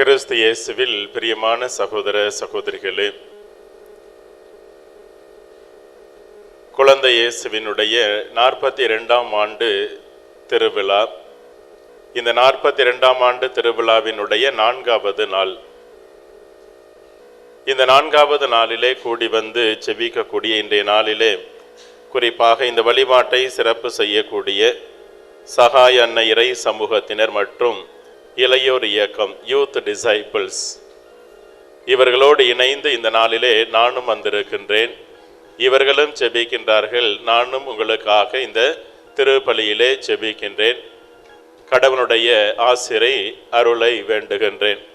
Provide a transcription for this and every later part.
கிறிஸ்து இயேசுவில் பிரியமான சகோதர சகோதரிகளே குழந்தை இயேசுவினுடைய நாற்பத்தி இரண்டாம் ஆண்டு திருவிழா. இந்த நாற்பத்தி இரண்டாம் ஆண்டு திருவிழாவினுடைய நான்காவது நாள். இந்த நான்காவது நாளிலே கூடி வந்து செபிக்கக்கூடிய இன்றைய நாளிலே குறிப்பாக இந்த வழிபாட்டை சிறப்பு செய்யக்கூடிய சகாய அன்னை இறை சமூகத்தினர் மற்றும் இளையோர் இயக்கம் யூத் டிசைபிள்ஸ் இவர்களோடு இணைந்து இந்த நாளிலே நானும் வந்திருக்கின்றேன். இவர்களும் செபிக்கின்றார்கள். நானும் உங்களுக்காக இந்த திருப்பலியிலே செபிக்கின்றேன். கடவுளுடைய ஆசிரை அருளை வேண்டுகின்றேன்.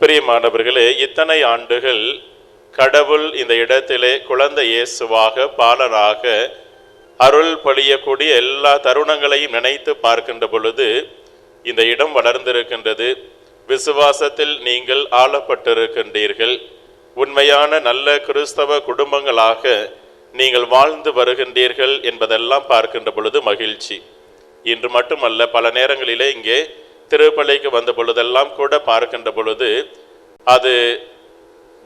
பிரியமானவர்களே இத்தனை ஆண்டுகள் கடவுள் இந்த இடத்திலே குழந்தை இயேசுவாக பாலராக அருள் பொழியக்கூடிய எல்லா தருணங்களையும் நினைத்து பார்க்கின்ற பொழுது இந்த இடம் வளர்ந்திருக்கின்றது. விசுவாசத்தில் நீங்கள் ஆளப்பட்டிருக்கின்றீர்கள். உண்மையான நல்ல கிறிஸ்தவ குடும்பங்களாக நீங்கள் வாழ்ந்து வருகின்றீர்கள் என்பதெல்லாம் பார்க்கின்ற பொழுது மகிழ்ச்சி. இன்று மட்டுமல்ல பல நேரங்களிலே இங்கே திருப்பள்ளிக்கு வந்த பொழுதெல்லாம் கூட பார்க்கின்ற பொழுது அது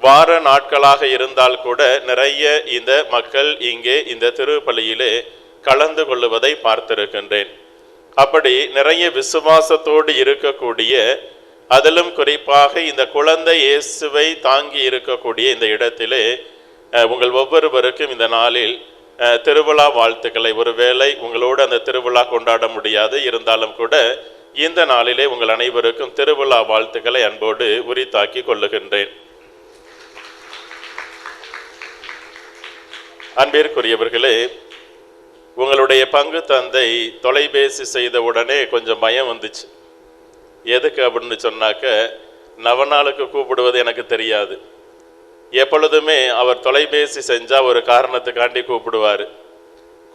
வார நாட்களாக இருந்தால் கூட நிறைய இந்த மக்கள் இங்கே இந்த திருப்பள்ளியிலே கலந்து கொள்ளுவதை பார்த்திருக்கின்றேன். அப்படி நிறைய விசுவாசத்தோடு இருக்கக்கூடிய அதிலும் குறிப்பாக இந்த குழந்தை இயேசுவை தாங்கி இருக்கக்கூடிய இந்த இடத்திலே உங்கள் ஒவ்வொருவருக்கும் இந்த நாளில் திருவிழா வாழ்த்துக்களை. ஒருவேளை உங்களோடு அந்த திருவிழா கொண்டாட முடியாது. இருந்தாலும் கூட இந்த நாளிலே உங்கள் அனைவருக்கும் திருவிழா வாழ்த்துக்களை அன்போடு உரித்தாக்கி கொள்ளுகின்றேன். அன்பிற்குரியவர்களே உங்களுடைய பங்கு தந்தை தொலைபேசி செய்த உடனே கொஞ்சம் பயம் வந்துச்சு. எதுக்கு அப்படின்னு சொன்னாக்க நவநாளுக்கு கூப்பிடுவது எனக்கு தெரியாது. எப்பொழுதுமே அவர் தொலைபேசி செஞ்சால் ஒரு காரணத்துக்காண்டி கூப்பிடுவார்.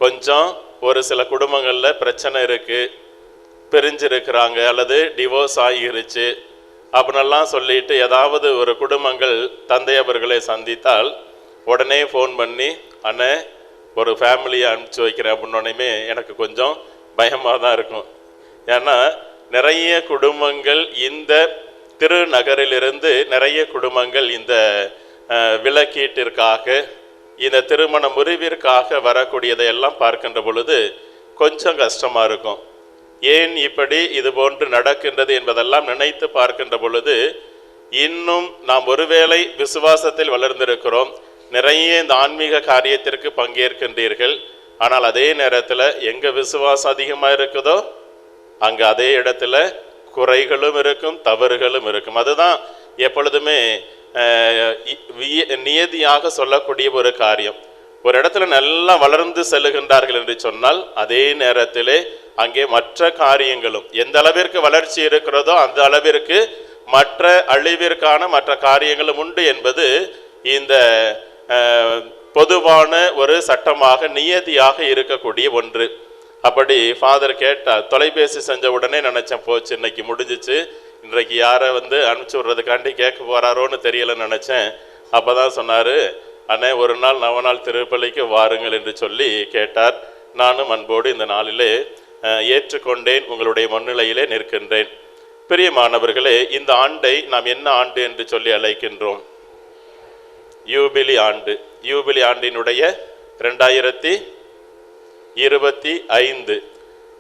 கொஞ்சம் ஒரு சில குடும்பங்களில் பிரச்சனை இருக்குது பிரிஞ்சிருக்கிறாங்க அல்லது டிவோர்ஸ் ஆகிருச்சு அப்படின்னெல்லாம் சொல்லிட்டு ஏதாவது ஒரு குடும்பங்கள் தந்தை அவர்களை சந்தித்தால் உடனே ஃபோன் பண்ணி அண்ணே ஒரு ஃபேமிலியை அனுப்பிச்சி வைக்கிறேன் அப்படின்னோடனே எனக்கு கொஞ்சம் பயமாக தான் இருக்கும். ஏன்னா நிறைய குடும்பங்கள் இந்த திருநகரிலிருந்து நிறைய குடும்பங்கள் இந்த விளக்கீட்டிற்காக விலக்கீட்டிற்காக இந்த திருமண முறிவிற்காக வரக்கூடியதை எல்லாம் பார்க்கின்ற பொழுது கொஞ்சம் கஷ்டமாக இருக்கும். ஏன் இப்படி இது போன்று நடக்கின்றது என்பதெல்லாம் நினைத்து பார்க்கின்ற பொழுது இன்னும் நாம் ஒருவேளை விசுவாசத்தில் வளர்ந்திருக்கிறோம். நிறைய இந்த ஆன்மீக காரியத்திற்கு பங்கேற்கின்றீர்கள். ஆனால் அதே நேரத்தில் எங்கே விசுவாசம் அதிகமாக இருக்குதோ அங்கே அதே இடத்துல குறைகளும் இருக்கும் தவறுகளும் இருக்கும். அதுதான் எப்பொழுதுமே நியதியாக சொல்லக்கூடிய ஒரு காரியம். ஒரு இடத்துல நல்லா வளர்ந்து செல்லுகின்றார்கள் என்று சொன்னால் அதே நேரத்திலே அங்கே மற்ற காரியங்களும் எந்த அளவிற்கு வளர்ச்சி இருக்கிறதோ அந்த அளவிற்கு மற்ற அழிவிற்கான மற்ற காரியங்களும் உண்டு என்பது இந்த பொதுவான ஒரு சட்டமாக நியதியாக இருக்கக்கூடிய ஒன்று. அப்படி ஃபாதர் கேட்டார் தொலைபேசி செஞ்ச உடனே நினச்சேன் போச்சு இன்னைக்கு முடிஞ்சிச்சு. இன்றைக்கு யாரை வந்து அனுப்பிச்சி விட்றதுக்காண்டி கேட்க போறாரோன்னு தெரியலன்னு அப்போ தான் சொன்னார் அண்ணே ஒரு நாள் நவ நாள் திருப்பள்ளிக்கு வாருங்கள் என்று சொல்லி கேட்டார். நானும் அன்போடு இந்த நாளிலே ஏற்றுக்கொண்டேன் உங்களுடைய முன்னிலையிலே நிற்கின்றேன். பிரியமானவர்களே இந்த ஆண்டை நாம் என்ன ஆண்டு என்று சொல்லி அழைக்கின்றோம்? யூபிலி ஆண்டு யூபிலி ஆண்டினுடைய ரெண்டாயிரத்தி இருபத்தி ஐந்து.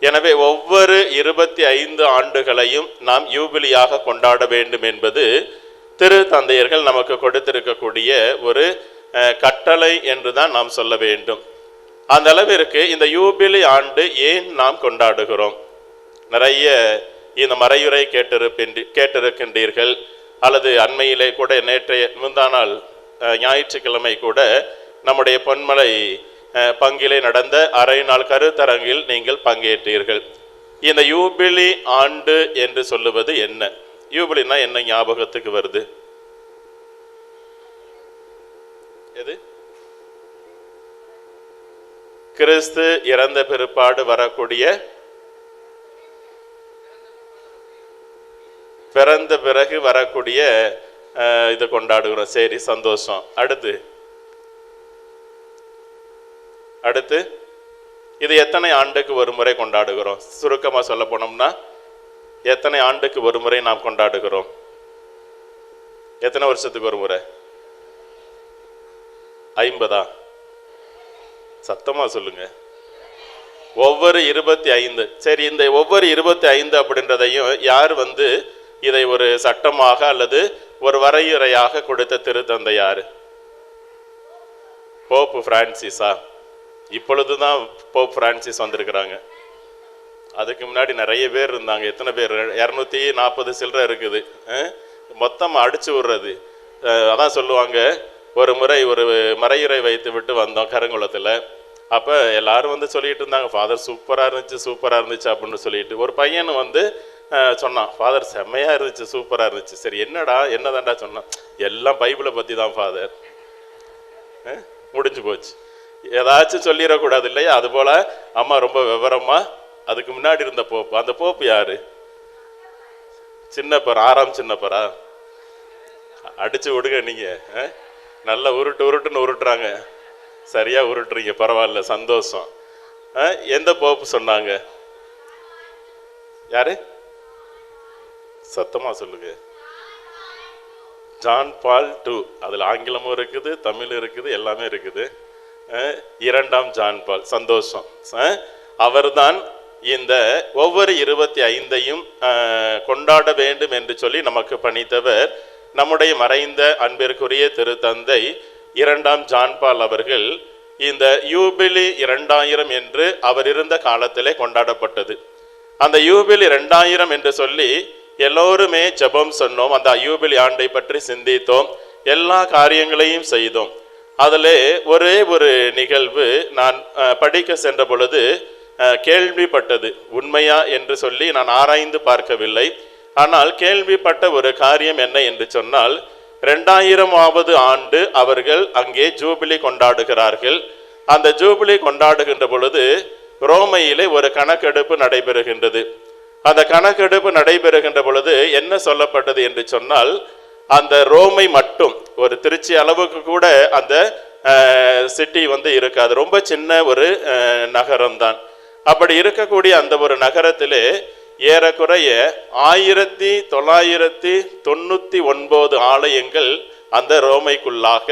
எனவே ஒவ்வொரு இருபத்தி ஐந்து ஆண்டுகளையும் நாம் யூபிலியாக கொண்டாட வேண்டும் என்பது திரு தந்தையர்கள் நமக்கு கொடுத்திருக்கக்கூடிய ஒரு அஹ், கட்டளை என்று தான் நாம் சொல்ல வேண்டும். அந்த அளவிற்கு இந்த யூபிலி ஆண்டு ஏன் நாம் கொண்டாடுகிறோம்? நிறைய இந்த மறையுரை கேட்டிருப்பின்றி கேட்டிருக்கின்றீர்கள் அல்லது அண்மையிலே கூட நேற்றைய முந்தானால் ஞாயிற்றுக்கிழமை கூட நம்முடைய பொன்மலை பங்கிலே நடந்த அரை நாள் கருத்தரங்கில் நீங்கள் பங்கேற்றீர்கள். இந்த யூபிலி ஆண்டு என்று சொல்லுவது என்ன? யூபிலினா என்ன ஞாபகத்துக்கு வருது? எது? கிறிஸ்து இறந்த பிற்பாடு வரக்கூடிய பிறந்த பிறகு வரக்கூடிய இது கொண்டாடுகிறோம் சரி சந்தோஷம் அடுத்து அடுத்து இது எத்தனை ஆண்டுக்கு ஒரு முறை கொண்டாடுகிறோம் சுருக்கமாக சொல்ல போனோம்னா எத்தனை ஆண்டுக்கு ஒரு முறை நாம் கொண்டாடுகிறோம் எத்தனை வருஷத்துக்கு ஒரு முறை ஐம்பதா சத்தமா சொல்லுங்க ஒவ்வொரு இருபத்தி ஐந்து சரி இந்த ஒவ்வொரு இருபத்தி ஐந்து அப்படின்றதையும் யார் வந்து இதை ஒரு சட்டமாக அல்லது ஒரு வரையுறையாக கொடுத்த திருத்தந்தையார். போப் பிரான்சிஸா இப்பொழுதுதான் போப் பிரான்சிஸ் வந்திருக்கிறாங்க. அதுக்கு முன்னாடி நிறைய பேர் இருந்தாங்க. எத்தனை பேர்? இரநூத்தி நாற்பது சில்லறை இருக்குது. மொத்தம் அடிச்சு விடுறது. அதான் சொல்லுவாங்க. ஒரு முறை ஒரு மறையுறை வைத்து விட்டு வந்தோம் கருங்குளத்தில். அப்போ எல்லாரும் வந்து சொல்லிட்டு இருந்தாங்க ஃபாதர் சூப்பராக இருந்துச்சு சூப்பராக இருந்துச்சு அப்படின்னு சொல்லிட்டு. ஒரு பையன் வந்து சொன்னான். ஃபாதர் செம்மையாக இருந்துச்சு சூப்பராக இருந்துச்சு. சரி என்னடா என்னதான்டா சொன்னான். எல்லாம் பைபிளை பற்றி தான் ஃபாதர் முடிஞ்சு போச்சு. ஏதாச்சும் சொல்லிடக்கூடாது இல்லையா? அதுபோல் அம்மா ரொம்ப விவரமாக அதுக்கு முன்னாடி இருந்த போப்பு அந்த போப்பு யார்? சின்னப்பர் ஆறாம் சின்னப்பரா? அடித்து விடுங்க நீங்கள் நல்லா உருட்டு உருட்டுன்னு உருட்டுறாங்க. சரியாக உருட்டுறீங்க பரவாயில்ல சந்தோஷம். எந்த போப்பு சொன்னாங்க? யாரு? சத்தமாக சொல்லுங்க. ஜான் பால் டூ அதில் ஆங்கிலமும் இருக்குது தமிழ் இருக்குது எல்லாமே இருக்குது. இரண்டாம் ஜான் பால் சந்தோஷம். அவர்தான் இந்த ஒவ்வொரு இருபத்தி ஐந்தையும் கொண்டாட வேண்டும் என்று சொல்லி நமக்கு பணித்தவர் நம்முடைய மறைந்த அன்பிற்குரிய திருத்தந்தை இரண்டாம் ஜான்பால் அவர்கள் இந்த யூபிலி இரண்டாயிரம் என்று அவர் இருந்த காலத்திலே கொண்டாடப்பட்டது. அந்த யூபிலி ரெண்டாயிரம் என்று சொல்லி எல்லோருமே ஜெபம் சொன்னோம். அந்த யூபிலி ஆண்டை பற்றி சிந்தித்தோம். எல்லா காரியங்களையும் செய்தோம். அதில் ஒரே ஒரு நிகழ்வு நான் படிக்க சென்ற பொழுது கேள்விப்பட்டது. உண்மையா என்று சொல்லி நான் ஆராய்ந்து பார்க்கவில்லை. ஆனால் கேள்விப்பட்ட ஒரு காரியம் என்ன என்று சொன்னால் ரெண்டாயிரமாவது ஆண்டு அவர்கள் அங்கே ஜூபிலி கொண்டாடுகிறார்கள். அந்த ஜூபிலி கொண்டாடுகின்ற பொழுது ரோமையிலே ஒரு கணக்கெடுப்பு நடைபெறுகின்றது. அந்த கணக்கெடுப்பு நடைபெறுகின்ற பொழுது என்ன சொல்லப்பட்டது என்று சொன்னால் அந்த ரோமை மட்டும் ஒரு திருச்சி அளவுக்கு கூட அந்த சிட்டி வந்து இருக்காது. ரொம்ப சின்ன ஒரு நகரம்தான். அப்படி இருக்கக்கூடிய அந்த ஒரு நகரத்திலே ஏறக்குறைய ஆயிரத்தி தொள்ளாயிரத்தி தொண்ணூத்தி ஒன்பது ஆலயங்கள் அந்த ரோமைக்குள்ளாக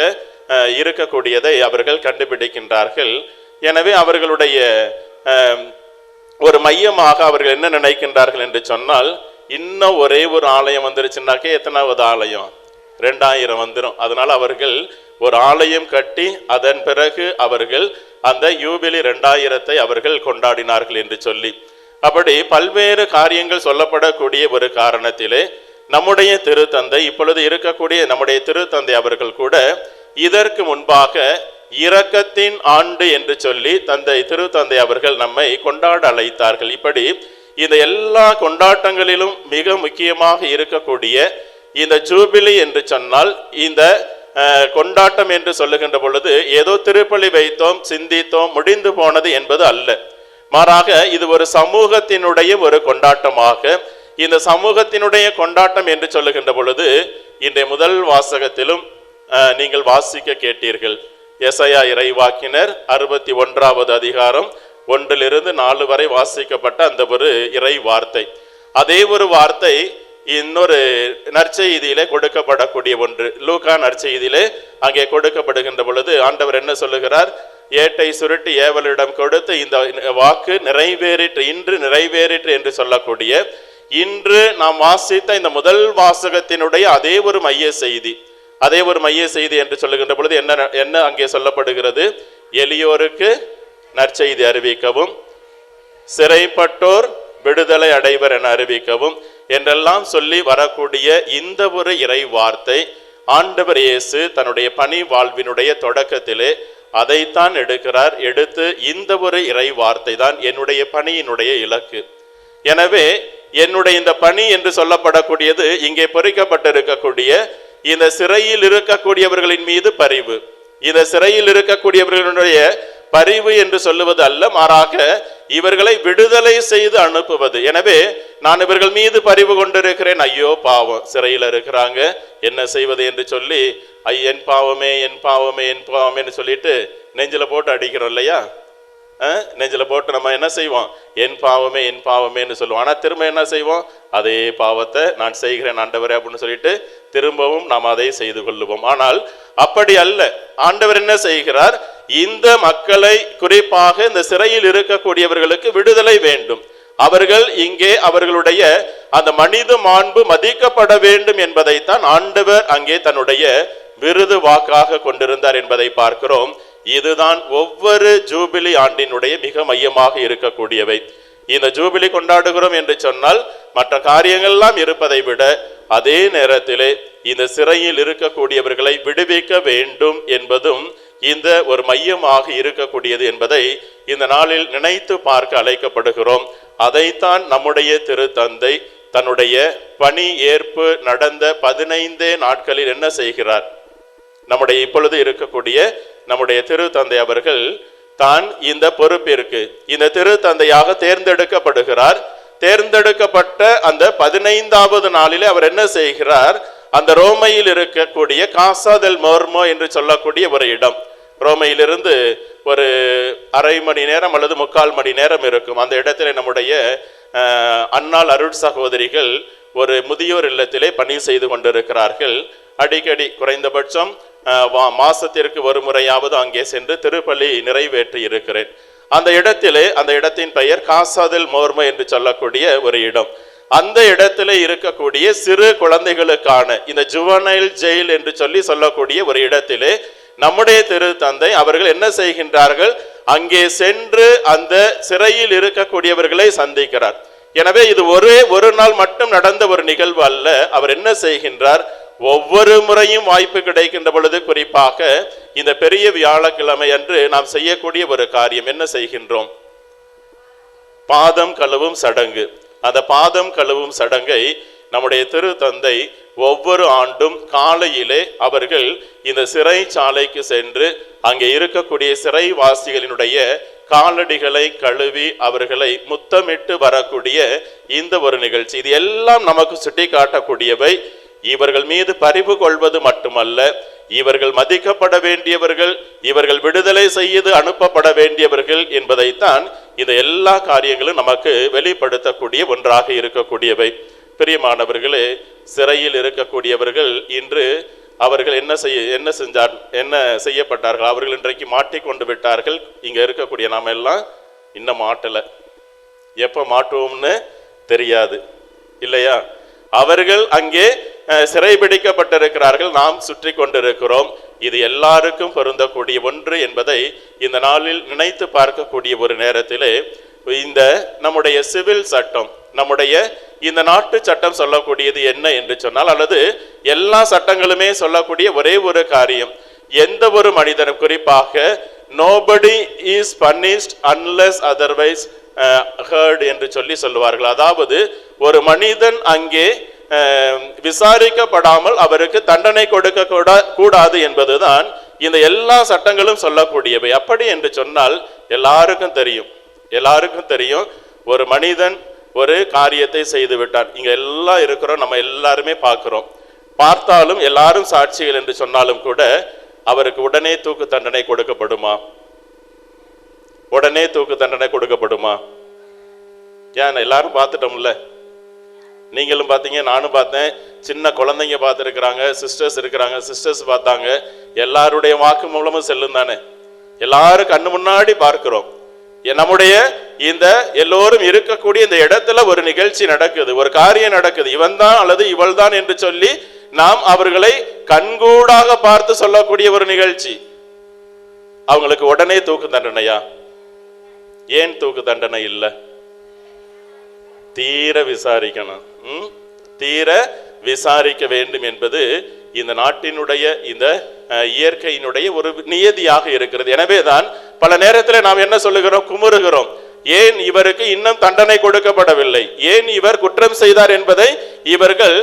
இருக்கக்கூடியதை அவர்கள் கண்டுபிடிக்கின்றார்கள். எனவே அவர்களுடைய அஹ், ஒரு மையமாக அவர்கள் என்ன நினைக்கின்றார்கள் என்று சொன்னால் இன்னும் ஒரே ஒரு ஆலயம் வந்துருச்சுனாக்கே எத்தனாவது ஆலயம்? ரெண்டாயிரம் வந்துடும் அதனால் அவர்கள் ஒரு ஆலயம் கட்டி அதன் பிறகு அவர்கள் அந்த யூபிலி ரெண்டாயிரத்தை அவர்கள் கொண்டாடினார்கள் என்று சொல்லி. அப்படி பல்வேறு காரியங்கள் சொல்லப்படக்கூடிய ஒரு காரணத்திலே நம்முடைய திருத்தந்தை இப்பொழுது இருக்கக்கூடிய நம்முடைய திருத்தந்தை அவர்கள் கூட இதற்கு முன்பாக இரக்கத்தின் ஆண்டு என்று சொல்லி தந்தை திருத்தந்தை அவர்கள் நம்மை கொண்டாட அழைத்தார்கள். இப்படி இந்த எல்லா கொண்டாட்டங்களிலும் மிக முக்கியமாக இருக்கக்கூடிய இந்த ஜூபிலி என்று சொன்னால் இந்த அஹ், கொண்டாட்டம் என்று சொல்லுகின்ற பொழுது ஏதோ திருப்பலி வைத்தோம் சிந்தித்தோம் முடிந்து போனது என்பது அல்ல. மாறாக இது ஒரு சமூகத்தினுடைய ஒரு கொண்டாட்டமாக. இந்த சமூகத்தினுடைய கொண்டாட்டம் என்று சொல்லுகின்ற பொழுது இன்றைய முதல் வாசகத்திலும் நீங்கள் வாசிக்க கேட்டீர்கள். எசையா இறைவாக்கினர் அறுபத்தி ஒன்றாவது அதிகாரம் ஒன்றிலிருந்து நாலு வரை வாசிக்கப்பட்ட அந்த ஒரு இறை வார்த்தை அதே ஒரு வார்த்தை இன்னொரு நற்செய்தியிலே கொடுக்கப்படக்கூடிய ஒன்று. லூகா நற்செய்தியிலே அங்கே கொடுக்கப்படுகின்ற பொழுது ஆண்டவர் என்ன சொல்லுகிறார்? ஏட்டை சுருட்டி ஏவலிடம் கொடுத்து இந்த வாக்கு நிறைவேறிற்று இன்று நிறைவேறிற்று என்று சொல்லக்கூடிய இன்று நாம் வாசித்த இந்த முதல் வாசகத்தினுடைய அதே ஒரு மைய செய்தி. அதே ஒரு மைய செய்தி என்று சொல்லுகின்ற பொழுது என்ன என்ன அங்கே சொல்லப்படுகிறது? எளியோருக்கு நற்செய்தி அறிவிக்கவும் சிறைப்பட்டோர் விடுதலை அடைவர் என அறிவிக்கவும் என்றெல்லாம் சொல்லி வரக்கூடிய இந்த ஒரு இறை வார்த்தை ஆண்டவர் இயேசு தன்னுடைய பணி வாழ்வினுடைய தொடக்கத்திலே அதைத்தான் எடுக்கிறார். எடுத்து இந்த ஒரு இறை வார்த்தை தான் என்னுடைய பணியினுடைய இலக்கு. எனவே என்னுடைய இந்த பணி என்று சொல்லப்படக்கூடியது இங்கே பொறிக்கப்பட்டிருக்கக்கூடிய இந்த சிறையில் இருக்கக்கூடியவர்களின் மீது பரிவு. இந்த சிறையில் இருக்கக்கூடியவர்களுடைய பரிவு என்று சொல்லுவது அல்ல மாறாக இவர்களை விடுதலை செய்து அனுப்புவது. எனவே நான் இவர்கள் மீது பரிவு கொண்டிருக்கிறேன். ஐயோ பாவம் சிறையில் இருக்கிறாங்க. என்ன செய்வது என்று சொல்லி ஐ என் பாவமே என் பாவமே என் பாவமேன்னு சொல்லிட்டு நெஞ்சில் போட்டு அடிக்கிறோம் இல்லையா? நெஞ்சில் போட்டு நம்ம என்ன செய்வோம்? என் பாவமே என் பாவமேன்னு சொல்லுவோம். ஆனால் திரும்ப என்ன செய்வோம்? அதே பாவத்தை நான் செய்கிறேன் ஆண்டவரே அப்படின்னு சொல்லிட்டு திரும்பவும் நாம் அதை செய்து கொள்ளுவோம். ஆனால் அப்படி அல்ல. ஆண்டவர் என்ன செய்கிறார்? இந்த மக்களை குறிப்பாக இந்த சிறையில் இருக்கக்கூடியவர்களுக்கு விடுதலை வேண்டும். அவர்கள் இங்கே அவர்களுடைய அந்த மனித மாண்பு மதிக்கப்பட வேண்டும் என்பதைத்தான் ஆண்டவர் அங்கே தன்னுடைய விருது வாக்காக கொண்டிருந்தார் என்பதை பார்க்கிறோம். இதுதான் ஒவ்வொரு ஜூபிலி ஆண்டினுடைய மிக மையமாக இருக்கக்கூடியவை. இந்த ஜூபிலி கொண்டாடுகிறோம் என்று சொன்னால் மற்ற காரியங்கள்லாம் இருப்பதை விட அதே நேரத்திலே இந்த சிறையில் இருக்கக்கூடியவர்களை விடுவிக்க வேண்டும் என்பதும் இந்த ஒரு மையமாக இருக்கக்கூடியது என்பதை இந்த நாளில் நினைத்து பார்க்க அழைக்கப்படுகிறோம். அதைத்தான் நம்முடைய திருத்தந்தை தன்னுடைய பணி ஏற்பு நடந்த பதினைந்தே நாட்களில் என்ன செய்கிறார்? நம்முடைய இப்பொழுது இருக்கக்கூடிய நம்முடைய திருத்தந்தை அவர்கள் தான் இந்த பொறுப்பிற்கு இந்த திருத்தந்தையாக தேர்ந்தெடுக்கப்படுகிறார். தேர்ந்தெடுக்கப்பட்ட அந்த பதினைந்தாவது நாளிலே அவர் என்ன செய்கிறார்? அந்த ரோமையில் இருக்கக்கூடிய காசாதல் மோர்மோ என்று சொல்லக்கூடிய ஒரு இடம். ரோமையிலிருந்து ஒரு அரை மணி நேரம் அல்லது முக்கால் மணி நேரம் இருக்கும். அந்த இடத்துல நம்முடைய அஹ், அன்னாள் அருள் சகோதரிகள் ஒரு முதியோர் இல்லத்திலே பணி செய்து கொண்டிருக்கிறார்கள். அடிக்கடி குறைந்தபட்சம் மாசத்திற்கு ஒரு முறையாவது அங்கே சென்று திருப்பலி நிறைவேற்றி இருக்கிறேன். அந்த இடத்திலே அந்த இடத்தின் பெயர் காசாதில் மோர்ம என்று சொல்லக்கூடிய ஒரு இடம். அந்த இடத்துல இருக்கக்கூடிய சிறு குழந்தைகளுக்கான இந்த ஜுவனைல் ஜெயில் என்று சொல்லி சொல்லக்கூடிய ஒரு இடத்திலே நம்முடைய திருத்தந்தை அவர்கள் என்ன செய்கின்றார்கள்? அங்கே சென்று அந்த சிறையில் இருக்கக்கூடியவர்களை சந்திக்கிறார். எனவே இது ஒரே ஒரு நாள் மட்டும் நடந்த ஒரு நிகழ்வு அல்ல. அவர் என்ன செய்கின்றார்? ஒவ்வொரு முறையும் வாய்ப்பு கிடைக்கின்ற பொழுது குறிப்பாக இந்த பெரிய வியாழக்கிழமை அன்று நாம் செய்யக்கூடிய ஒரு காரியம் என்ன செய்கின்றோம்? பாதம் கழுவும் சடங்கு. அந்த பாதம் கழுவும் சடங்கை நம்முடைய திரு தந்தை ஒவ்வொரு ஆண்டும் காலையிலே அவர்கள் இந்த சிறைச்சாலைக்கு சென்று அங்கே இருக்கக்கூடிய சிறைவாசிகளினுடைய காலடிகளை கழுவி அவர்களை முத்தமிட்டு வரக்கூடிய இந்த ஒரு நிகழ்ச்சி. இது எல்லாம் நமக்கு சுட்டி காட்டக்கூடியவை இவர்கள் மீது பரிவு கொள்வது மட்டுமல்ல இவர்கள் மதிக்கப்பட வேண்டியவர்கள் இவர்கள் விடுதலை செய்து அனுப்பப்பட வேண்டியவர்கள் என்பதைத்தான் இந்த எல்லா காரியங்களும் நமக்கு வெளிப்படுத்தக்கூடிய ஒன்றாக இருக்கக்கூடியவை. பிரியமானவர்களே சிறையில் இருக்கக்கூடியவர்கள் இன்று அவர்கள் என்ன செய்ய என்ன செஞ்சார் என்ன செய்யப்பட்டார்கள்? அவர்கள் இன்றைக்கு மாட்டிக்கொண்டு விட்டார்கள். இங்க இருக்கக்கூடிய நாம எல்லாம் இன்னும் மாட்டலை. எப்ப மாட்டுவோம்னு தெரியாது. இல்லையா? அவர்கள் அங்கே சிறைபிடிக்கப்பட்டிருக்கிறார்கள். நாம் சுற்றி கொண்டிருக்கிறோம். இது எல்லாருக்கும் பொருந்தக்கூடிய ஒன்று என்பதை இந்த நாளில் நினைத்து பார்க்கக்கூடிய ஒரு நேரத்திலே இந்த நம்முடைய சிவில் சட்டம் நம்முடைய இந்த நாட்டு சட்டம் சொல்லக்கூடியது என்ன என்று சொன்னால் அல்லது எல்லா சட்டங்களுமே சொல்லக்கூடிய ஒரே ஒரு காரியம். எந்த ஒரு மனிதனும் குறிப்பாக nobody is punished unless otherwise heard என்று சொல்லி சொல்லுவார்கள். அதாவது ஒரு மனிதன் அங்கே விசாரிக்கப்படாமல் அவருக்கு தண்டனை கொடுக்க கூட- கூடாது என்பதுதான் இந்த எல்லா சட்டங்களும் சொல்லக்கூடியவை அப்படி என்று சொன்னால் எல்லாருக்கும் தெரியும் எல்லாருக்கும் தெரியும் ஒரு மனிதன் ஒரு காரியத்தை செய்து விட்டான் இங்க எல்லாம் இருக்கிறோம் நம்ம எல்லாருமே பார்க்கிறோம் பார்த்தாலும் எல்லாரும் சாட்சிகள் என்று சொன்னாலும் கூட அவருக்கு உடனே தூக்கு தண்டனை கொடுக்கப்படுமா உடனே தூக்கு தண்டனை கொடுக்கப்படுமா ஏன் எல்லாரும் பார்த்துட்டோம்ல நீங்களும் பார்த்தீங்க நானும் பார்த்தேன் சின்ன குழந்தைங்க பார்த்துருக்குறாங்க சிஸ்டர்ஸ் இருக்கிறாங்க சிஸ்டர்ஸ் பார்த்தாங்க. எல்லாருடைய வாக்கு மூலமும் செல்லும் தானே. எல்லாரும் கண்ணு முன்னாடி பார்க்கிறோம். நம்முடைய இந்த எல்லோரும் இருக்கக்கூடிய இந்த இடத்துல ஒரு நிகழ்ச்சி நடக்குது ஒரு காரியம் நடக்குது. இவன் தான் அல்லது இவள் தான் என்று சொல்லி நாம் அவர்களை கண்கூடாக பார்த்து சொல்லக்கூடிய ஒரு நிகழ்ச்சி. அவங்களுக்கு உடனே தூக்கு தண்டனையா? ஏன் தூக்கு தண்டனை இல்லை? தீர விசாரிக்கணும். தீர விசாரிக்க வேண்டும் என்பது இந்த நாட்டினுடைய இந்த இயற்கையினுடைய ஒரு நியதியாக இருக்கிறது. எனவே தான் பல நேரத்தில் நாம் என்ன சொல்லுகிறோம்? குமுறுகிறோம். ஏன் இவருக்கு இன்னும் தண்டனை கொடுக்கப்படவில்லை? ஏன் இவர் குற்றம் செய்தார் என்பதை இவர்கள்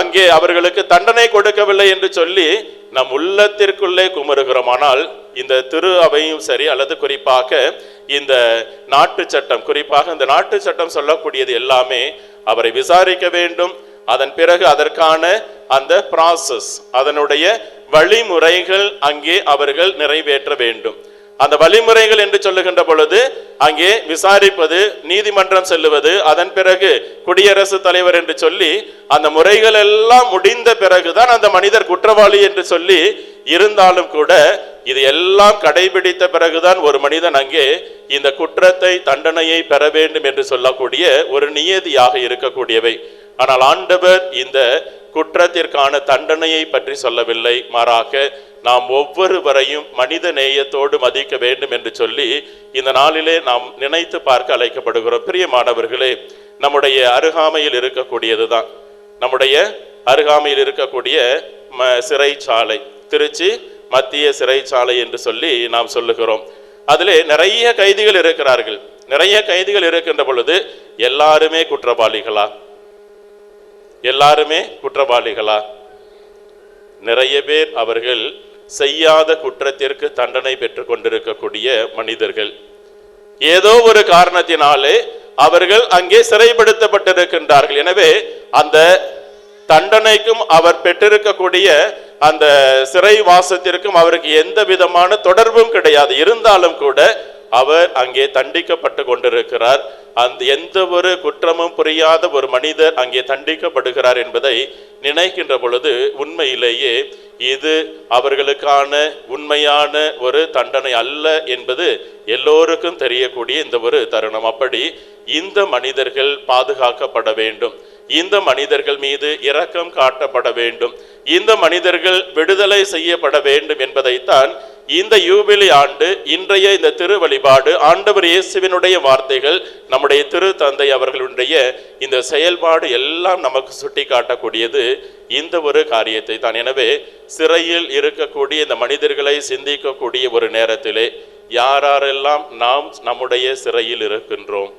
அங்கே அவர்களுக்கு தண்டனை கொடுக்கவில்லை என்று சொல்லி நம் உள்ளத்திற்குள்ளே குமருகிறோம் ஆனால் இந்த திரு அவையும் சரி அல்லது குறிப்பாக இந்த நாட்டு சட்டம் குறிப்பாக இந்த நாட்டு சட்டம் சொல்லக்கூடியது எல்லாமே அவரை விசாரிக்க வேண்டும். அதன் பிறகு அதற்கான அந்த ப்ராசஸ் அதனுடைய வழிமுறைகள் அங்கே அவர்கள் நிறைவேற்ற வேண்டும். அந்த வழிமுறைகள் என்று சொல்லுகின்ற பொழுது அங்கே விசாரிப்பது நீதிமன்றம் செல்லுவது அதன் பிறகு குடியரசுத் தலைவர் என்று சொல்லி அந்த முறைகள் எல்லாம் முடிந்த பிறகுதான் அந்த மனிதர் குற்றவாளி என்று சொல்லி இருந்தாலும் கூட இது எல்லாம் கடைபிடித்த பிறகுதான் ஒரு மனிதன் அங்கே இந்த குற்றத்தை தண்டனையை பெற வேண்டும் என்று சொல்லக்கூடிய ஒரு நியதியாக இருக்கக்கூடியவை. ஆனால் ஆண்டவர் இந்த குற்றத்திற்கான தண்டனையை பற்றி சொல்லவில்லை. மாறாக நாம் ஒவ்வொருவரையும் மனித நேயத்தோடு மதிக்க வேண்டும் என்று சொல்லி இந்த நாளிலே நாம் நினைத்து பார்க்க அழைக்கப்படுகிறோம். பிரியமானவர்களே நம்முடைய அருகாமையில் இருக்கக்கூடியதுதான். நம்முடைய அருகாமையில் இருக்கக்கூடிய ம சிறைச்சாலை. திருச்சி மத்திய சிறைச்சாலை என்று சொல்லி நாம் சொல்லுகிறோம். அதிலே நிறைய கைதிகள் இருக்கிறார்கள். நிறைய கைதிகள் இருக்கின்ற பொழுது எல்லாருமே குற்றவாளிகளா? எல்லாருமே குற்றவாளிகளா? நிறைய பேர் அவர்கள் செய்யாத குற்றத்திற்கு தண்டனை பெற்றுக் கொண்டிருக்கக்கூடிய மனிதர்கள். ஏதோ ஒரு காரணத்தினாலே அவர்கள் அங்கே சிறைப்படுத்தப்பட்டிருக்கின்றார்கள். எனவே அந்த தண்டனைக்கும் அவர் பெற்றிருக்கக்கூடிய அந்த சிறை வாசத்திற்கும் அவருக்கு எந்த விதமான தொடர்பும் கிடையாது. இருந்தாலும் கூட அவர் அங்கே தண்டிக்கப்பட்டு கொண்டிருக்கிறார். அந்த எந்த ஒரு குற்றமும் புரியாத ஒரு மனிதர் அங்கே தண்டிக்கப்படுகிறார் என்பதை நினைக்கின்ற பொழுது உண்மையிலேயே இது அவர்களுக்கான உண்மையான ஒரு தண்டனை அல்ல என்பது எல்லோருக்கும் தெரியக்கூடிய இந்த ஒரு தருணம். அப்படி இந்த மனிதர்கள் பாதுகாக்கப்பட வேண்டும். இந்த மனிதர்கள் மீது இரக்கம் காட்டப்பட வேண்டும். இந்த மனிதர்கள் விடுதலை செய்யப்பட வேண்டும் என்பதைத்தான் இந்த யூபிலி ஆண்டு இன்றைய இந்த திரு வழிபாடு ஆண்டவர் இயேசுவினுடைய வார்த்தைகள் நம்முடைய திரு தந்தை அவர்களுடைய இந்த செயல்பாடு எல்லாம் நமக்கு சுட்டி காட்டக்கூடியது இந்த ஒரு காரியத்தை தான் எனவே சிறையில் இருக்கக்கூடிய இந்த மனிதர்களை சிந்திக்கக்கூடிய ஒரு நேரத்திலே யாரெல்லாம் நாம் நம்முடைய சிறையில் இருக்கின்றோம்?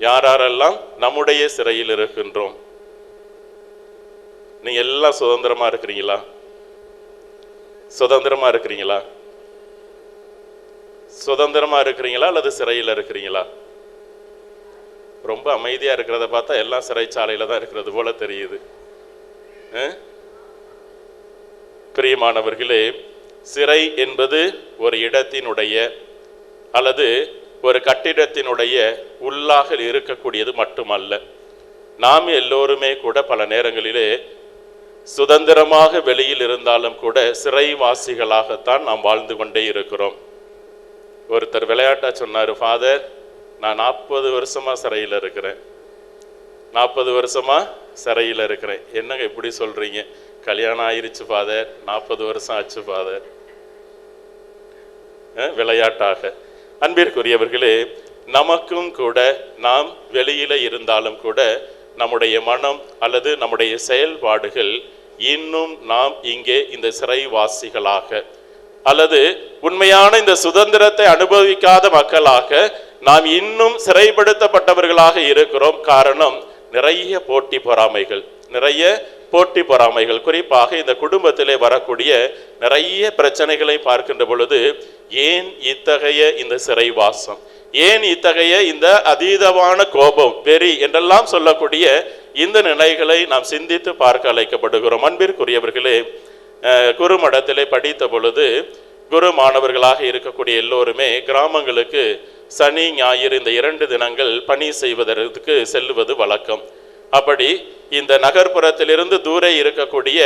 யாரெல்லாம் நம்முடைய சிறையில் இருக்கின்றோம்? நீங்க எல்லாம் சுதந்திரமா இருக்கிறீங்களா? சுதந்திரமா இருக்கிறீங்களா? சுதந்திரமா இருக்கிறீங்களா அல்லது சிறையில் இருக்கிறீங்களா? ரொம்ப அமைதியா இருக்கிறத பார்த்தா எல்லாம் சிறைச்சாலையில தான் இருக்கிறது போல தெரியுது. பிரியமானவர்களே சிறை என்பது ஒரு இடத்தினுடைய அல்லது ஒரு கட்டிடத்தினுடைய உள்ளாக இருக்கக்கூடியது மட்டுமல்ல. நாம் எல்லோருமே கூட பல நேரங்களிலே சுதந்திரமாக வெளியில் இருந்தாலும் கூட சிறைவாசிகளாகத்தான் நாம் வாழ்ந்து கொண்டே இருக்கிறோம். ஒருத்தர் விளையாட்டா சொன்னார் ஃபாதர் நான் நாற்பது வருஷமாக சிறையில் இருக்கிறேன். நாற்பது வருஷமாக சிறையில் இருக்கிறேன். என்னங்க இப்படி சொல்கிறீங்க கல்யாணம் ஆயிருச்சு ஃபாதர். நாற்பது வருஷம் ஆச்சு ஃபாதர். விளையாட்டாக. அன்பிற்குரியவர்களே நமக்கும் கூட நாம் வெளியில இருந்தாலும் கூட நம்முடைய மனம் அல்லது நம்முடைய செயல்பாடுகள் இன்னும் நாம் இங்கே இந்த சிறைவாசிகளாக அல்லது உண்மையான இந்த சுதந்திரத்தை அனுபவிக்காத மக்களாக நாம் இன்னும் சிறைப்படுத்தப்பட்டவர்களாக இருக்கிறோம். காரணம் நிறைய போட்டி பொறாமைகள் நிறைய போட்டி பொறாமைகள். குறிப்பாக இந்த குடும்பத்திலே வரக்கூடிய நிறைய பிரச்சனைகளை பார்க்கின்ற பொழுது ஏன் இத்தகைய இந்த சிறைவாசம்? ஏன் இத்தகைய இந்த அதீதமான கோபம் வெறி என்றெல்லாம் சொல்லக்கூடிய இந்த நிலைகளை நாம் சிந்தித்து பார்க்க அழைக்கப்படுகிறோம். அன்பிற்குரியவர்களே அஹ், குருமடத்திலே படித்த பொழுது குரு மாணவர்களாக இருக்கக்கூடிய எல்லோருமே கிராமங்களுக்கு சனி ஞாயிறு இந்த இரண்டு தினங்கள் பணி செய்வதற்கு செல்லுவது வழக்கம். அப்படி இந்த நகர்ப்புறத்திலிருந்து தூரே இருக்கக்கூடிய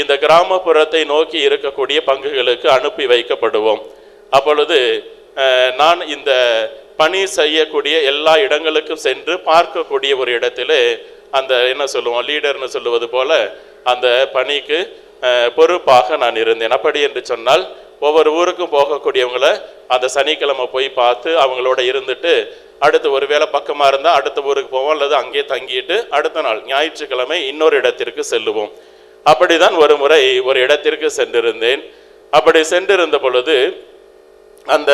இந்த கிராமப்புறத்தை நோக்கி இருக்கக்கூடிய பங்குகளுக்கு அனுப்பி வைக்கப்படுவோம். அப்பொழுது நான் இந்த பணி செய்யக்கூடிய எல்லா இடங்களுக்கும் சென்று பார்க்கக்கூடிய ஒரு இடத்துல அந்த என்ன சொல்லுவோம் லீடர்னு சொல்லுவது போல அந்த பணிக்கு பொறுப்பாக நான் இருந்தேன். அப்படி என்று சொன்னால் ஒவ்வொரு ஊருக்கும் போகக்கூடியவங்களை அந்த சனிக்கிழமை போய் பார்த்து அவங்களோட இருந்துட்டு அடுத்து ஒருவேளை பக்கமாக இருந்தால் அடுத்த ஊருக்கு போவோம் அல்லது அங்கே தங்கிட்டு அடுத்த நாள் ஞாயிற்றுக்கிழமை இன்னொரு இடத்திற்கு செல்லுவோம். அப்படிதான் ஒரு முறை ஒரு இடத்திற்கு சென்றிருந்தேன். அப்படி சென்றிருந்த பொழுது அந்த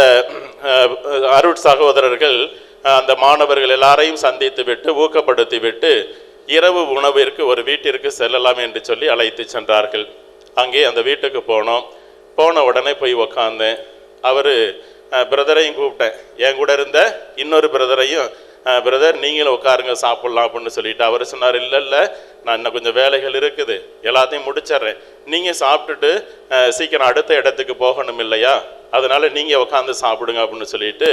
அருட் சகோதரர்கள் அந்த மாணவர்கள் எல்லாரையும் சந்தித்து விட்டு ஊக்கப்படுத்தி விட்டு இரவு உணவிற்கு ஒரு வீட்டிற்கு செல்லலாம் என்று சொல்லி அழைத்து சென்றார்கள். அங்கே அந்த வீட்டுக்கு போனோம். போன உடனே போய் உக்காந்தேன். அவர் பிரதரையும் கூப்பிட்டேன். என் கூட இருந்த இன்னொரு பிரதரையும் பிரதர் நீங்களும் உட்காருங்க சாப்பிட்லாம் அப்படின்னு சொல்லிட்டு அவர் சொன்னார் இல்லை இல்லை நான் இன்னும் கொஞ்சம் வேலைகள் இருக்குது. எல்லாத்தையும் முடிச்சிடுறேன். நீங்கள் சாப்பிட்டுட்டு சீக்கிரம் அடுத்த இடத்துக்கு போகணும் இல்லையா? அதனால் நீங்கள் உட்காந்து சாப்பிடுங்க அப்படின்னு சொல்லிட்டு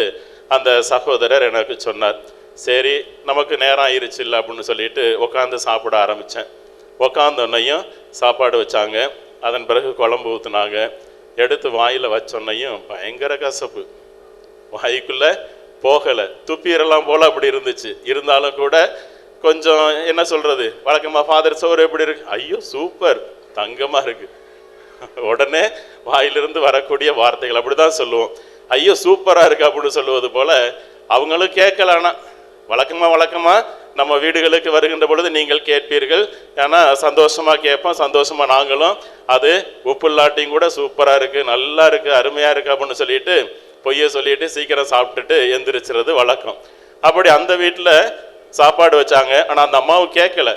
அந்த சகோதரர் எனக்கு சொன்னார். சரி நமக்கு நேரம் ஆயிருச்சு இல்லை அப்படின்னு சொல்லிட்டு உட்காந்து சாப்பிட ஆரம்பித்தேன் உட்காந்தோன்னையும் சாப்பாடு வச்சாங்க. அதன் பிறகு குழம்பு ஊற்றுனாங்க எடுத்து வாயில் வச்சோன்னையும் பயங்கர கசப்பு. வாய்க்குள்ளே போகலை. துப்பீரெல்லாம் போல் அப்படி இருந்துச்சு. இருந்தாலும் கூட கொஞ்சம் என்ன சொல்கிறது வழக்கமா ஃபாதர் சோறு எப்படி இருக்கு? ஐயோ சூப்பர் தங்கமாக இருக்கு. உடனே வாயிலிருந்து வரக்கூடிய வார்த்தைகள் அப்படிதான் சொல்லுவோம். ஐயோ சூப்பராக இருக்கு அப்படின்னு சொல்லுவது போல அவங்களும் கேட்கலானா வழக்கமாக வழக்கமா வழக்கமா நம்ம வீடுகளுக்கு வருகின்ற பொழுது நீங்கள் கேட்பீர்கள். ஏன்னா சந்தோஷமா கேட்போம் சந்தோஷமா நாங்களும். அது உப்புல்லாட்டியும் கூட சூப்பரா இருக்கு நல்லா இருக்கு அருமையா இருக்கு அப்படின்னு சொல்லிட்டு பொய்ய சொல்லிட்டு சீக்கிரம் சாப்பிட்டுட்டு எந்திரிச்சிறது வழக்கம். அப்படி அந்த வீட்டில் சாப்பாடு வச்சாங்க. ஆனால் அந்த அம்மாவும் கேட்கல.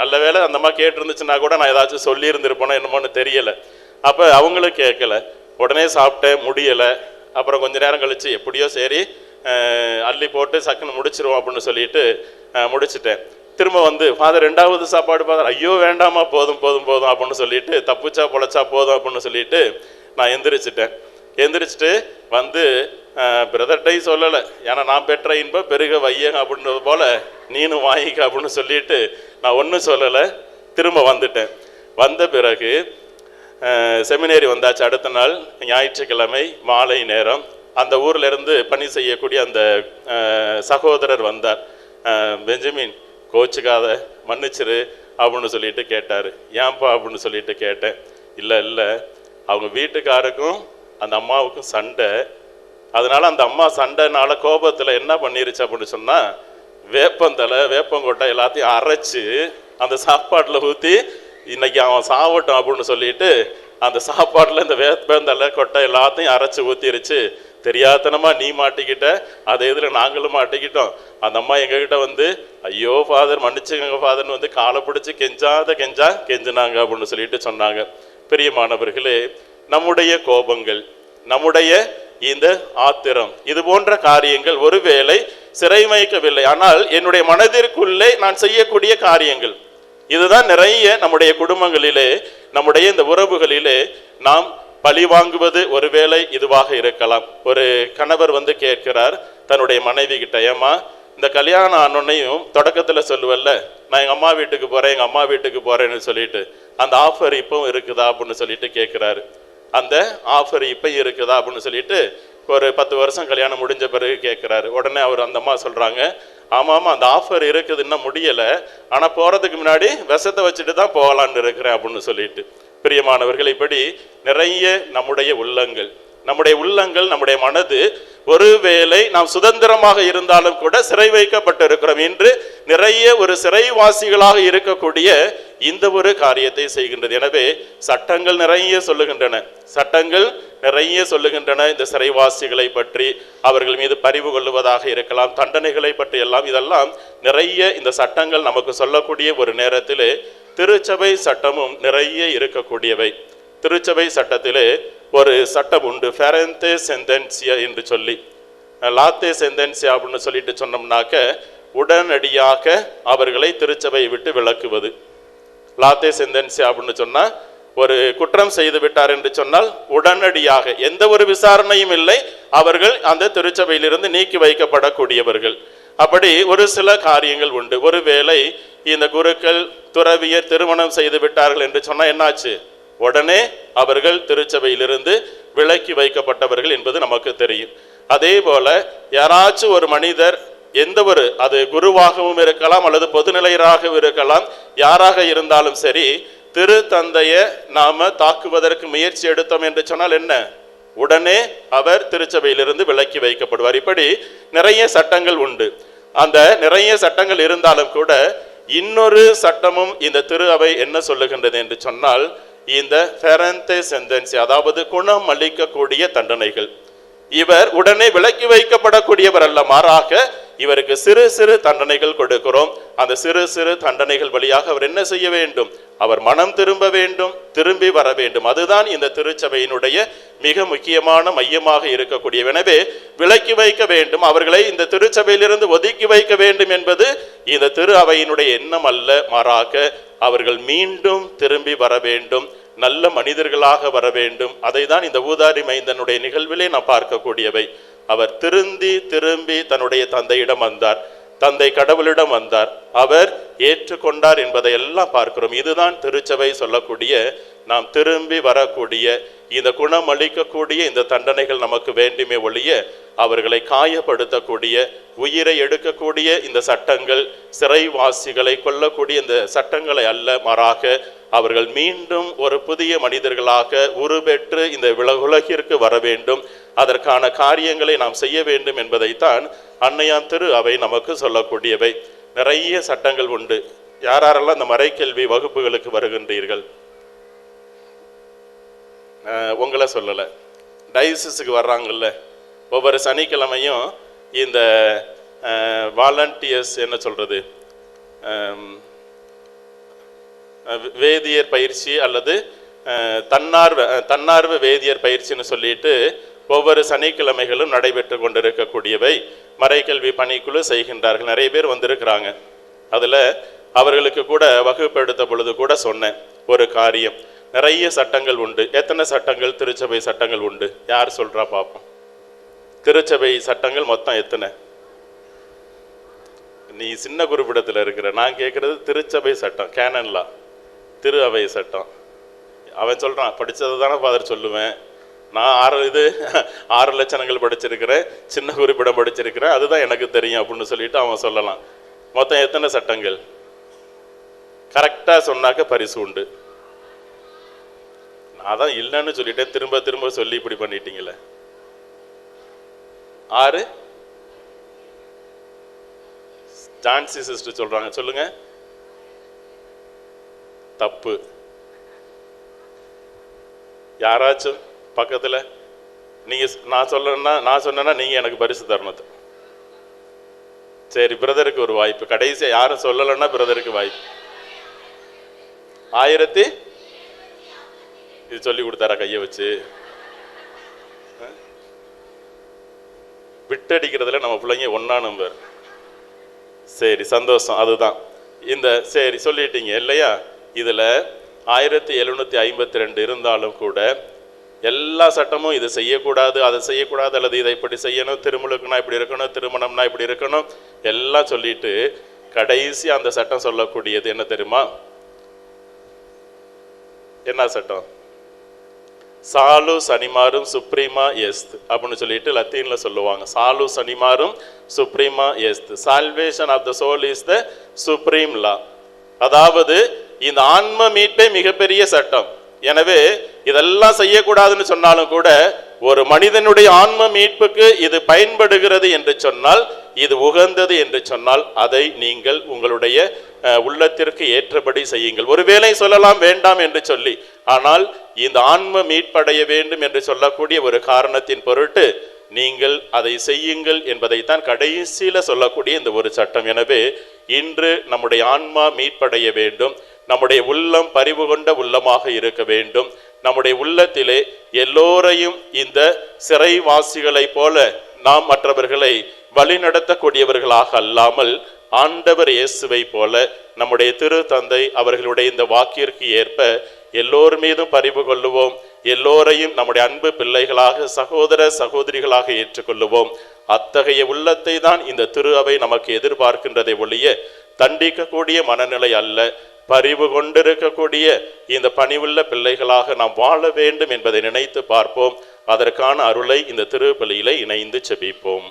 நல்ல வேளை அந்த அம்மா கேட்டுருந்துச்சுன்னா கூட நான் ஏதாச்சும் சொல்லியிருந்திருப்பேனோ என்னமோன்னு தெரியலை. அப்போ அவங்களும் கேட்கல. உடனே சாப்பிட்டேன் முடியலை. அப்புறம் கொஞ்ச நேரம் கழிச்சு எப்படியோ சரி அள்ளி போட்டு சக்குன்னு முடிச்சிருவோம் அப்படின்னு சொல்லிட்டு முடிச்சிட்டேன். திரும்ப வந்து ஃபாதர் ரெண்டாவது சாப்பாடு ஃபாதர். ஐயோ வேண்டாமா போதும் போதும் போதும் அப்படின்னு சொல்லிட்டு தப்புச்சா பொழைச்சா போதும் அப்படின்னு சொல்லிட்டு நான் எந்திரிச்சிட்டேன். எந்திரிச்சிட்டு வந்து பிரதர்ட்டையும் சொல்லலை. ஏன்னா நான் பெற்ற இன்பம் பெருக வையங்க அப்படின்றது போல் நீனும் வாங்கிக்க அப்படின்னு சொல்லிட்டு நான் ஒன்றும் சொல்லலை. திரும்ப வந்துட்டேன். வந்த பிறகு செமினேரி வந்தாச்சு. அடுத்த நாள் ஞாயிற்றுக்கிழமை மாலை நேரம். அந்த ஊரில் இருந்து பணி செய்யக்கூடிய அந்த சகோதரர் வந்தார். பெஞ்சமின் கோச்சுக்காத மன்னிச்சிரு அப்படின்னு சொல்லிட்டு கேட்டார். ஏன்பா? அப்படின்னு சொல்லிட்டு கேட்டேன். இல்லை இல்லை. அவங்க வீட்டுக்காருக்கும் அந்த அம்மாவுக்கும் சண்டை. அதனால் அந்த அம்மா சண்டைனால கோபத்தில் என்ன பண்ணிருச்சு அப்படின்னு சொன்னால் வேப்பந்தலை வேப்பங்கொட்டை எல்லாத்தையும் அரைச்சு அந்த சாப்பாட்டில் ஊற்றி இன்னைக்கு அவன் சாவட்டும் அப்படின்னு சொல்லிட்டு அந்த சாப்பாட்டில் இந்த வேப்பந்தலை கொட்டை எல்லாத்தையும் அரைச்சு ஊற்றிருச்சு தெரியாதனமாக நீ மாட்டிக்கிட்ட அதே இதில் நாங்களும் மாட்டிக்கிட்டோம். அந்த அம்மா எங்ககிட்ட வந்து ஐயோ ஃபாதர் மன்னிச்சுக்கங்க ஃபாதர்னு வந்து காலை பிடிச்சி கெஞ்சாத கெஞ்சா கெஞ்சினாங்க அப்படின்னு சொல்லிட்டு சொன்னாங்க. பிரியமானவர்களே நம்முடைய கோபங்கள் நம்முடைய இந்த ஆத்திரம் இது போன்ற காரியங்கள் ஒருவேளை சிறை வைக்கவில்லை ஆனால் என்னுடைய மனதிற்குள்ளே நான் செய்யக்கூடிய காரியங்கள் இதுதான் நிறைய நம்முடைய குடும்பங்களிலே நம்முடைய இந்த உறவுகளிலே நாம் பழி வாங்குவது ஒருவேளை இதுவாக இருக்கலாம். ஒரு கணவர் வந்து கேட்கிறார் தன்னுடைய மனைவி கிட்ட ஏமா இந்த கல்யாணம் ஆனோன்னையும் தொடக்கத்தில் சொல்லுவல்ல நான் எங்கள் அம்மா வீட்டுக்கு போகிறேன் எங்கள் அம்மா வீட்டுக்கு போகிறேன்னு சொல்லிட்டு அந்த ஆஃபர் இப்பவும் இருக்குதா? அப்படின்னு சொல்லிட்டு கேட்குறாரு. அந்த ஆஃபர் இப்போ இருக்குதா? அப்படின்னு சொல்லிட்டு ஒரு பத்து வருஷம் கல்யாணம் முடிஞ்ச பிறகு கேட்குறாரு. உடனே அவர் அந்த அம்மா சொல்கிறாங்க ஆமாம் ஆமாம் அந்த ஆஃபர் இருக்குது இன்னும் முடியலை. ஆனால் போகிறதுக்கு முன்னாடி விஷத்தை வச்சுட்டு தான் போகலான்னு இருக்கிறேன் அப்படின்னு சொல்லிட்டு. பிரியமானவர்கள் இப்படி நிறைய நம்முடைய உள்ளங்கள். நம்முடைய உள்ளங்கள் நம்முடைய மனது ஒருவேளை நாம் சுதந்திரமாக இருந்தாலும் கூட சிறை வைக்கப்பட்டிருக்கிறோம் என்று நிறைய ஒரு சிறைவாசிகளாக இருக்கக்கூடிய இந்த ஒரு காரியத்தை செய்கின்றது. எனவே சட்டங்கள் நிறைய சொல்லுகின்றன. சட்டங்கள் நிறைய சொல்லுகின்றன. இந்த சிறைவாசிகளை பற்றி அவர்கள் மீது பறிவு கொள்ளுவதாக இருக்கலாம். தண்டனைகளை பற்றி எல்லாம் இதெல்லாம் நிறைய இந்த சட்டங்கள் நமக்கு சொல்லக்கூடிய ஒரு நேரத்தில் திருச்சபை சட்டமும் நிறைய இருக்கக்கூடியவை. திருச்சபை சட்டத்திலே ஒரு சட்டம் உண்டு. ஃபெரந்தே செந்தன்சியா என்று சொல்லி. லாத்தே செந்தன்சியா அப்படின்னு சொல்லிட்டு சொன்னோம்னாக்க உடனடியாக அவர்களை திருச்சபையை விட்டு விளக்குவது லாத்தே செந்தன்சியா அப்படின்னு சொன்னால் ஒரு குற்றம் செய்து விட்டார் என்று சொன்னால் உடனடியாக எந்த ஒரு விசாரணையும் இல்லை அவர்கள் அந்த திருச்சபையிலிருந்து நீக்கி வைக்கப்படக்கூடியவர்கள். அப்படி ஒரு சில காரியங்கள் உண்டு. ஒருவேளை இந்த குருக்கள் துறவியர் திருமணம் செய்து விட்டார்கள் என்று சொன்னால் என்னாச்சு? உடனே அவர்கள் திருச்சபையிலிருந்து விலக்கி வைக்கப்பட்டவர்கள் என்பது நமக்கு தெரியும். அதே போல யாராச்சும் ஒரு மனிதர் எந்த ஒரு அது குருவாகவும் இருக்கலாம் அல்லது பொதுநிலையராகவும் இருக்கலாம் யாராக இருந்தாலும் சரி திரு தந்தையை நாம தாக்குவதற்கு முயற்சி எடுத்தோம் என்று சொன்னால் என்ன? உடனே அவர் திருச்சபையிலிருந்து விலக்கி வைக்கப்படுவார். இப்படி நிறைய சட்டங்கள் உண்டு. அந்த நிறைய சட்டங்கள் இருந்தாலும் கூட இன்னொரு சட்டமும் இந்த திரு அவை என்ன சொல்லுகின்றது என்று சொன்னால் இந்த ஃபெரந்தே சென்டென்சி அதாவது குணம் அளிக்கக்கூடிய தண்டனைகள். இவர் உடனே விலக்கி வைக்கப்படக்கூடியவர் அல்ல மாறாக இவருக்கு சிறு சிறு தண்டனைகள் கொடுக்கிறோம். அந்த சிறு சிறு தண்டனைகள் வழியாக அவர் என்ன செய்ய வேண்டும்? அவர் மனம் திரும்ப வேண்டும் திரும்பி வர வேண்டும். அதுதான் இந்த திருச்சபையினுடைய மிக முக்கியமான மையமாக இருக்கக்கூடிய எனவே விலக்கி வைக்க வேண்டும். அவர்களை இந்த திருச்சபையிலிருந்து ஒதுக்கி வைக்க வேண்டும் என்பது இந்த திரு அவையினுடைய எண்ணம் அல்ல. மாறாக அவர்கள் மீண்டும் திரும்பி வர வேண்டும். நல்ல மனிதர்களாக வர வேண்டும். அதை தான் இந்த ஊதாரி மைந்தனுடைய நிகழ்விலே நாம் பார்க்கக்கூடியவை. அவர் திருந்தி திரும்பி தன்னுடைய தந்தையிடம் வந்தார். தந்தை கடவுளிடம் வந்தார். அவர் ஏற்றுக்கொண்டார் என்பதை எல்லாம் பார்க்கிறோம். இதுதான் திருச்சபை சொல்லக்கூடிய நாம் திரும்பி வரக்கூடிய இந்த குணம் அளிக்கக்கூடிய இந்த தண்டனைகள் நமக்கு வேண்டுமே ஒழிய அவர்களை காயப்படுத்தக்கூடிய உயிரை எடுக்கக்கூடிய இந்த சட்டங்கள் சிறைவாசிகளை கொல்லக்கூடிய இந்த சட்டங்களை அல்ல மாறாக அவர்கள் மீண்டும் ஒரு புதிய மனிதர்களாக உருபெற்று இந்த உலகிற்கு வர வேண்டும். அதற்கான காரியங்களை நாம் செய்ய வேண்டும் என்பதைத்தான் அன்னையான் திரு அவை நமக்கு சொல்லக்கூடியவை. நிறைய சட்டங்கள் உண்டு. யாரெல்லாம் இந்த மறைக்கல்வி வகுப்புகளுக்கு வருகின்றீர்கள்? உங்களை சொல்லலை. டைசிஸுக்கு வர்றாங்கல்ல. ஒவ்வொரு சனிக்கிழமையும் இந்த வாலண்டியர்ஸ் என்ன சொல்கிறது வேதியர் பயிற்சி அல்லது தன்னார்வ தன்னார்வ வேதியர் பயிற்சின்னு சொல்லிட்டு ஒவ்வொரு சனிக்கிழமைகளும் நடைபெற்று கொண்டிருக்கக்கூடியவை. மறைக்கல்வி பணிக்குழு செய்கின்றார்கள். நிறைய பேர் வந்திருக்கிறாங்க. அதில் அவர்களுக்கு கூட வகுப்பெடுத்த பொழுது கூட சொன்னேன் ஒரு காரியம். நிறைய சட்டங்கள் உண்டு. எத்தனை சட்டங்கள்? திருச்சபை சட்டங்கள் உண்டு. யார் சொல்கிறா பார்ப்போம் திருச்சபை சட்டங்கள் மொத்தம் எத்தனை? நீ சின்ன குறிப்பிடத்தில் இருக்கிற நான் கேட்குறது திருச்சபை சட்டம் கேனன்லா திரு அவை சட்டம். அவன் சொல்கிறான் படித்தது தானே ஃபாதர் சொல்லுவேன். நான் ஆறு இது ஆறு லட்சணங்கள் படிச்சிருக்கிறேன் சின்ன குறிப்பிடம் படிச்சிருக்கிறேன் அதுதான் எனக்கு தெரியும் அப்படின்னு சொல்லிட்டு அவன் சொல்லலாம். மொத்தம் எத்தனை சட்டங்கள்? கரெக்டாக சொன்னாக்க பரிசு உண்டு. நான் தான் இல்லைன்னு சொல்லிட்டேன் திரும்ப திரும்ப சொல்லி இப்படி பண்ணிட்டீங்களே. ஆறு? ஜான்சி சிஸ்டர் சொல்றாங்க சொல்லுங்க. தப்பு. யாராச்சும் பக்கத்தில் நீங்கள் நான் சொல்லணும்னா நான் சொன்னேன்னா நீங்கள் எனக்கு பரிசு தரணும். சரி பிரதருக்கு ஒரு வாய்ப்பு. கடைசியாக யாரும் சொல்லலைன்னா பிரதருக்கு வாய்ப்பு. ஆயிரத்தி இது சொல்லி கொடுத்தாரா கையை வச்சு? விட்டடிக்கிறதுல நம்ம பிள்ளைங்க ஒன்றா நம்பர். சரி சந்தோஷம் அதுதான். இந்த சரி சொல்லிட்டீங்க இல்லையா? இதில் ஆயிரத்தி எழுநூற்றி ஐம்பத்தி ரெண்டு இருந்தாலும் கூட எல்லா சட்டமும் இதை செய்யக்கூடாது அதை செய்யக்கூடாது அல்லது இதை இப்படி செய்யணும் திருமலுக்குனா இப்படி இருக்கணும் திருமணம்னா இப்படி இருக்கணும் எல்லாம் சொல்லிட்டு கடைசி அந்த சட்டம் சொல்லக்கூடியது என்ன தெரியுமா? என்ன சட்டம்? சாலு சனிமாரும் சுப்ரீமா எஸ்த் அப்படின்னு சொல்லிட்டு லத்தீன்ல சொல்லுவாங்க. சாலு சனிமாரும் சுப்ரீமா எஸ்த். Salvation of the soul is the supreme law அதாவது இந்த ஆன்ம மீட்பே மிகப்பெரிய சட்டம். எனவே இதெல்லாம் செய்யக்கூடாதுன்னு சொன்னாலும் கூட ஒரு மனிதனுடைய ஆன்ம மீட்புக்கு இது பயன்படுகிறது என்று சொன்னால் இது உகந்தது என்று சொன்னால் அதை நீங்கள் உங்களுடைய உள்ளத்திற்கு ஏற்றபடி செய்யுங்கள். ஒருவேளை சொல்லலாம் வேண்டாம் என்று சொல்லி. ஆனால் இந்த ஆன்ம மீட்படைய வேண்டும் என்று சொல்லக்கூடிய ஒரு காரணத்தின் பொருட்டு நீங்கள் அதை செய்யுங்கள் என்பதைத்தான் கடைசியில் சொல்லக்கூடிய இந்த ஒரு சட்டம். எனவே இன்று நம்முடைய ஆன்மா மீட்படைய வேண்டும். நம்முடைய உள்ளம் பரிவு கொண்ட உள்ளமாக இருக்க வேண்டும். நம்முடைய உள்ளத்திலே எல்லோரையும் இந்த சிறைவாசிகளைப் போல நாம் மற்றவர்களை வழிநடத்தக்கூடியவர்களாக அல்லாமல் ஆண்டவர் இயேசுவை போல நம்முடைய திரு தந்தை அவர்களுடைய இந்த வாக்கிற்கு ஏற்ப எல்லோர் மீதும் பரிவு கொள்ளுவோம். எல்லோரையும் நம்முடைய அன்பு பிள்ளைகளாக சகோதர சகோதரிகளாக ஏற்றுக்கொள்ளுவோம். அத்தகைய உள்ளத்தை தான் இந்த திரு அவை நமக்கு எதிர்பார்க்கின்றதை ஒழிய தண்டிக்கக்கூடிய மனநிலை அல்ல. பரிவு கொண்டிருக்கக்கூடிய இந்த பணிவுள்ள பிள்ளைகளாக நாம் வாழ வேண்டும் என்பதை நினைத்து பார்ப்போம். அதற்கான அருளை இந்த திருப்பலியில இணைந்து செபிப்போம்.